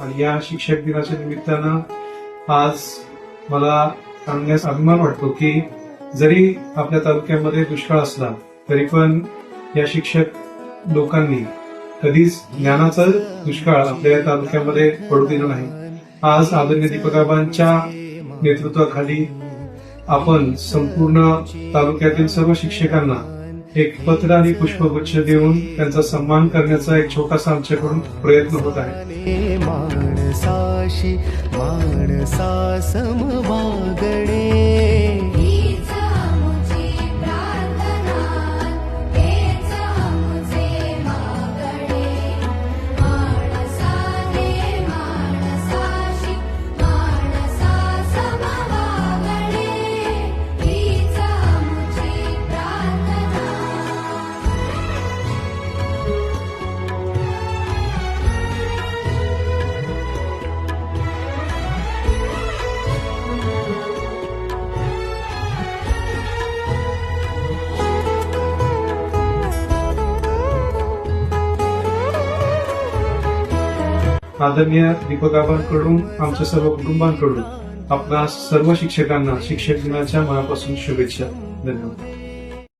आणि या शिक्षक दिनाच्या निमित्तानं आज मला सांगण्यास अभिमान वाटतो की जरी आपल्या तालुक्यामध्ये दुष्काळ असला तरी पण या शिक्षक लोकांनी कधीच ज्ञानाचा दुष्काळ आपल्या या तालुक्यामध्ये पडू दिला नाही. आज आदरणीय दीपकाबांच्या नेतृत्वाखाली आपण संपूर्ण तालुक्यातील सर्व शिक्षकांना एक पत्र आणि पुष्पगुच्छ देऊन त्यांचा सन्मान करण्याचा एक छोटासा आमच्याकडून प्रयत्न होत आहे. आदरणीय दीपकाबांकडून आमच्या सर्व कुटुंबांकडून आपल्या सर्व शिक्षकांना शिक्षक दिनाच्या मनापासून शुभेच्छा. धन्यवाद.